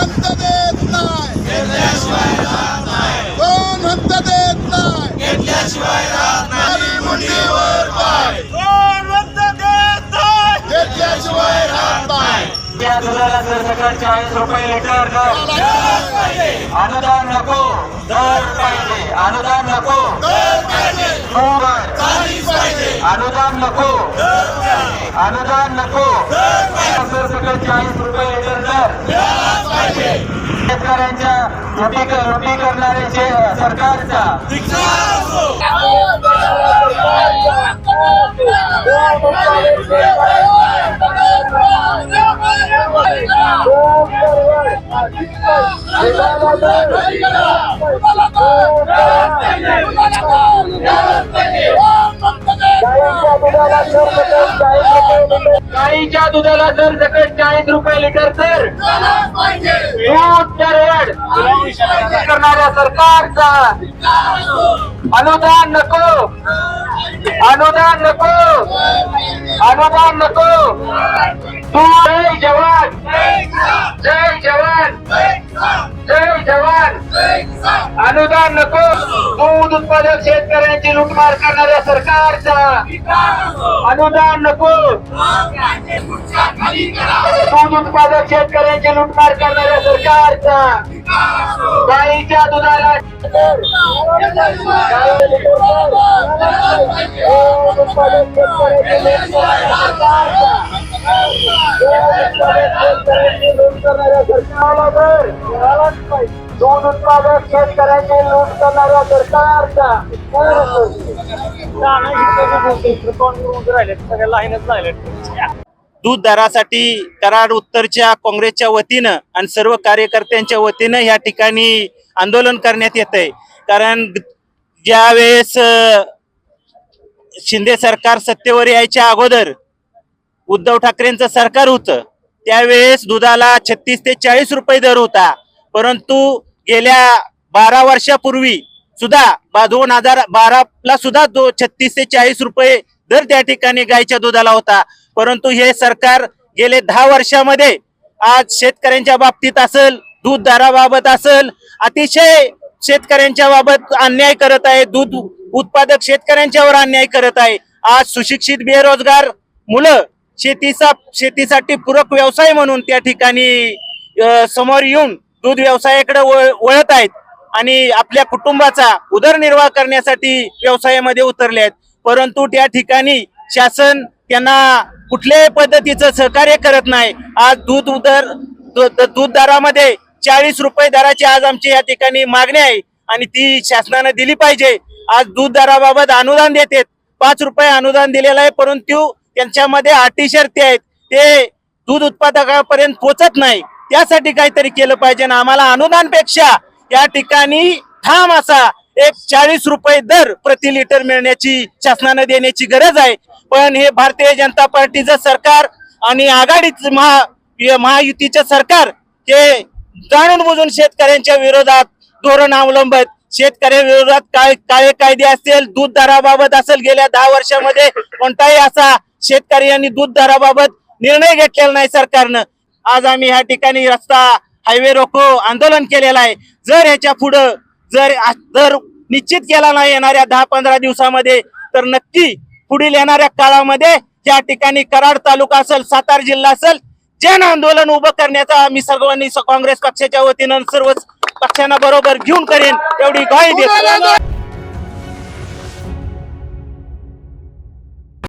हक्क देत नाही कोण हक्क देत नाही घेतल्याशिवाय राहत नाही या दुधाला जर सकाळ चाळीस रुपये लिटर अनुदान नको. दर पाहिजे अनुदान नको. अनुदान नको अनुदान नको सर सकाळ चाळीस रुपये लिटर दर शेतकऱ्यांच्या लुटी लुटी करणारे शे- सरकारचा. गाईच्या दुधाला जर सकट चाळीस रुपये लिटर तर दूध रेड करणाऱ्या सरकारचा. अनुदान नको. अनुदान नको. अनुदान नको. तू जय जवान. जय जवान. जय अनुदान नको. दूध उत्पादक शेतकऱ्यांची लुटमार करणाऱ्या सरकारचा. अनुदान नको. दूध उत्पादक शेतकऱ्यांची लुटमार करणाऱ्या सरकारचा. गाईच्या दुधाला दूध उत्पादक शेतकऱ्यांची दूध उत्पादक शेतकऱ्यांची लूट करणाऱ्या सरकारचा दूध दरासाठी कराड उत्तरच्या काँग्रेसच्या वतीनं आणि सर्व कार्यकर्त्यांच्या वतीनं या ठिकाणी आंदोलन करण्यात येत आहे कारण ज्यावेळेस शिंदे सरकार सत्तेवर यायच्या अगोदर उद्धव ठाकरेंचं सरकार होतं. त्यावेळेस दुधाला छत्तीस ते चाळीस रुपये दर होता. परंतु गेल्या बारा वर्षापूर्वी सुद्धा दोन हजार बाराला सुद्धा दो छत्तीस ते चाळीस रुपये दर त्या ठिकाणी गायच्या दुधाला होता. परंतु हे सरकार गेले दहा वर्षामध्ये आज शेतकऱ्यांच्या बाबतीत असेल दूध दराबाबत असेल अतिशय शेतकऱ्यांच्या बाबत अन्याय करत आहे. दूध उत्पादक शेतकऱ्यांच्यावर अन्याय करत आहे. आज सुशिक्षित बेरोजगार मुलं शेतीचा शेतीसाठी पूरक व्यवसाय म्हणून त्या ठिकाणी समोर येऊन दूध व्यवसायाकडे वळ- वळत आहेत आणि आपल्या कुटुंबाचा उदरनिर्वाह करण्यासाठी व्यवसायामध्ये उतरले आहेत. परंतु त्या ठिकाणी शासन त्यांना कुठल्याही पद्धतीचं सहकार्य करत नाही. आज दूध उदर दूध दरामध्ये चाळीस रुपये दराची आज आमची या ठिकाणी मागणी आहे आणि ती शासनानं दिली पाहिजे. आज दूध दराबाबत अनुदान देते पाच रुपये अनुदान दिलेलं आहे परंतु त्यांच्यामध्ये अटी शर्ती आहेत. ते दूध उत्पादकापर्यंत पोचत नाही. त्यासाठी काहीतरी केलं पाहिजे ना आम्हाला अनुदानपेक्षा या ठिकाणी ठाम असा एक चाळीस रुपये दर प्रति लिटर मिळण्याची शासनानं देण्याची गरज आहे. पण हे भारतीय जनता पार्टीचं सरकार आणि आघाडीच महा महायुतीचं सरकार हे जाणून बुजून शेतकऱ्यांच्या विरोधात धोरण अवलंबत शेतकऱ्यांविरोधात काय काळे कायदे असेल दूध दराबाबत असेल गेल्या दहा वर्षामध्ये कोणताही असा शेतकरी यांनी दूध दराबाबत निर्णय घेतलेला नाही सरकारनं. आज आम्ही ह्या ठिकाणी रस्ता हायवे रोको आंदोलन केलेलं आहे. जर ह्याच्या पुढं जर जर निश्चित केला नाही येणाऱ्या दहा पंधरा दिवसामध्ये तर नक्की पुढील येणाऱ्या काळामध्ये त्या ठिकाणी कराड तालुका असेल सातारा जिल्हा असेल जन आंदोलन उभं करण्याचा आम्ही सर्वांनी काँग्रेस पक्षाच्या वतीनं सर्वच पक्षांना बरोबर घेऊन करेन एवढी ग्वाही देतो